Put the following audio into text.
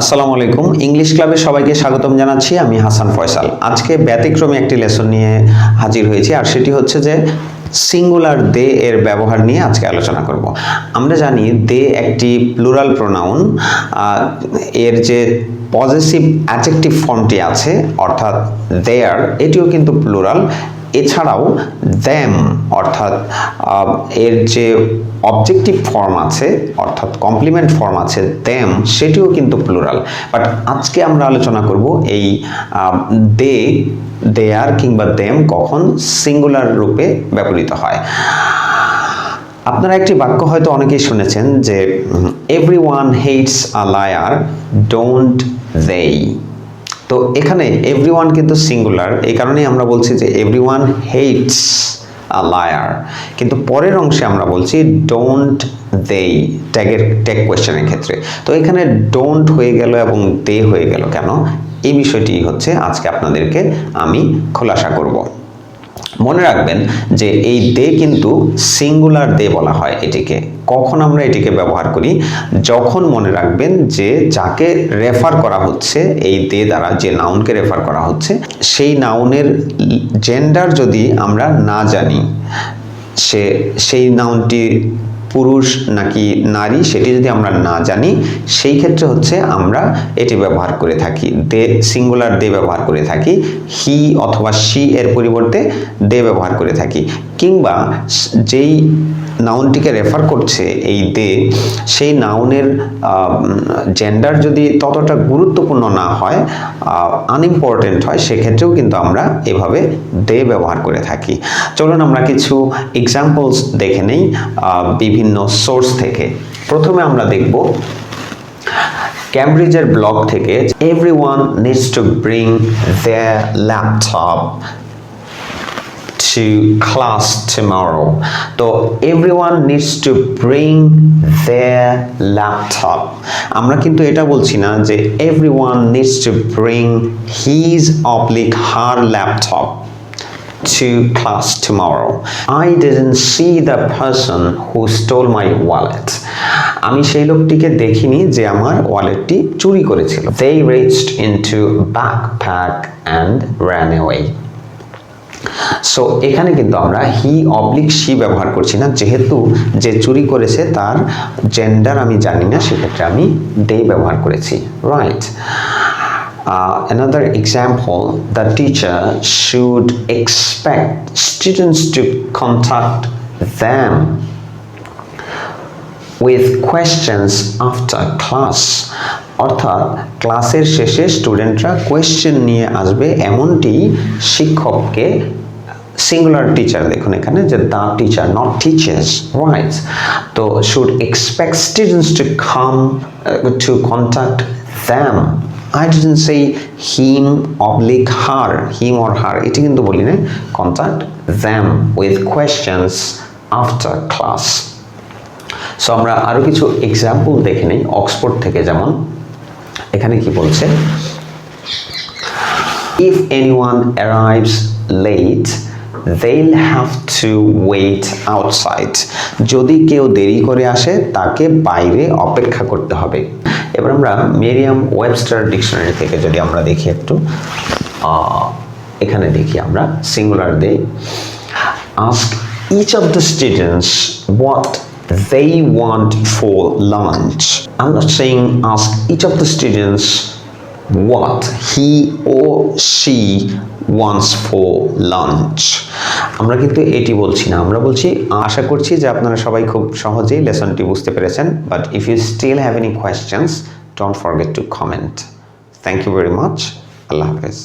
আসসালামু আলাইকুম। ইংলিশ ক্লাবে সবাইকে স্বাগতম জানাচ্ছি। আমি হাসান ফয়সাল। আজকে ব্যতিক্রমী একটি লেসন নিয়ে হাজির হয়েছি, আর সেটি হচ্ছে যে সিঙ্গুলার দে এর ব্যবহার নিয়ে আজকে আলোচনা করব। আমরা জানি দে একটি প্লুরাল প্রোনাউন এর যে পজিটিভ অ্যাজেক্টিভ ফর্মটি আছে, অর্থাৎ দেয়ার এটিও কিন্তু প্লুরাল এছাড়াও দ্যাম অর্থাৎ এর যে অবজেক্টিভ ফর্ম আছে, অর্থাৎ কমপ্লিমেন্ট ফর্ম আছে দ্যাম সেটিও কিন্তু প্লুরাল বাট আজকে আমরা আলোচনা করব এই দে দেয়ার কিংবা দেম কখন সিঙ্গুলার রূপে ব্যবহৃত হয়। আপনারা একটি বাক্য হয়তো অনেকেই শুনেছেন যে every one hates a liar don't they তো এখানে এভরিওয়ান কিন্তু সিঙ্গুলার এই কারণেই আমরা বলছি যে এভরিওয়ান হেটস আ লায়ার কিন্তু পরের অংশে আমরা বলছি ডোন্ট দেই ট্যাগের ট্যাগ কোয়েশ্চেনের ক্ষেত্রে। তো এখানে ডোন্ট হয়ে গেল এবং দে হয়ে গেল কেন? এই বিষয়টি হচ্ছে আজকে আপনাদেরকে আমি খোলাসা করব। মনে রাখবেন যে এই দে কিন্তু সিঙ্গুলার দে বলা হয় এটিকে। কখন আমরা এটিকে ব্যবহার করি? যখন মনে রাখবেন যে যাকে রেফার করা হচ্ছে, এই দে দ্বারা যে নাউনকে রেফার করা হচ্ছে, সেই নাউনের জেন্ডার যদি আমরা না জানি, সে, সেই নাউনটি পুরুষ নাকি নারী সেটি যদি আমরা না জানি, সেই ক্ষেত্রে হচ্ছে আমরা এটি ব্যবহার করে থাকি। দে সিঙ্গুলার দে ব্যবহার করে থাকি হি অথবা সি এর পরিবর্তে দে ব্যবহার করে থাকি। কিংবা যেই নাউনটিকে রেফার করছে এই দে, সেই নাউনের জেন্ডার যদি ততটা গুরুত্বপূর্ণ না হয় আনইম্পর্টেন্ট হয়, সেক্ষেত্রেও কিন্তু আমরা এভাবে দে ব্যবহার করে থাকি। চলুন আমরা কিছু এক্সাম্পলস দেখে নেই বিভিন্ন সোর্স থেকে। প্রথমে আমরা দেখব ক্যামব্রিজের ব্লগ থেকে every one needs to bring their laptop to class tomorrow. তো everyone needs to bring their laptop. আমরা কিন্তু এটা বলছি না যে everyone needs to bring his oblique her laptop to class tomorrow. I didn't see the person who stole my wallet. আমি সেই লোকটিকে দেখিনি যে আমার ওয়ালেটটি চুরি করেছিল They reached into backpack and ran away. So এখানে কিন্তু আমরা হি অবলিক সি ব্যবহার করছি না, যেহেতু যে চুরি করেছে তার জেন্ডার আমি জানি না, সেক্ষেত্রে আমি দে ব্যবহার করেছি। Right another example, the teacher should expect students to contact them with questions after class. অর্থাৎ ক্লাসের শেষে স্টুডেন্টরা কোয়েশ্চেন নিয়ে আসবে এমনটি শিক্ষককে সিঙ্গুলার টিচার দেখুন এখানে যে the teacher not teachers right তো should expect students to come to contact them I didn't say him oblique her him or her এটি কিন্তু বলি না contact them with questions after class so আমরা আরও কিছু এক্সাম্পল দেখে নিই অক্সফোর্ড থেকে যেমন। এখানে কি বলছে? If anyone arrives late they'll have to wait outside যদি কেউ দেরি করে আসে তাকে বাইরে অপেক্ষা করতে হবে এবার আমরা মেরিয়াম ওয়েবস্টার ডিকশনারি থেকে যদি আমরা দেখি একটু এখানে দেখি আমরা singular they ask each of the students what they want for lunch. I'm not saying ask each of the students what he or she wants for lunch. আমরা কিন্তু এটি বলছি না। আমরা বলছি, আশা করছি যে আপনারা সবাই খুব সহজেই লেসনটি বুঝতে পেরেছেন but if you still have any questions don't forget to comment thank you very much আল্লাহ হাফেজ।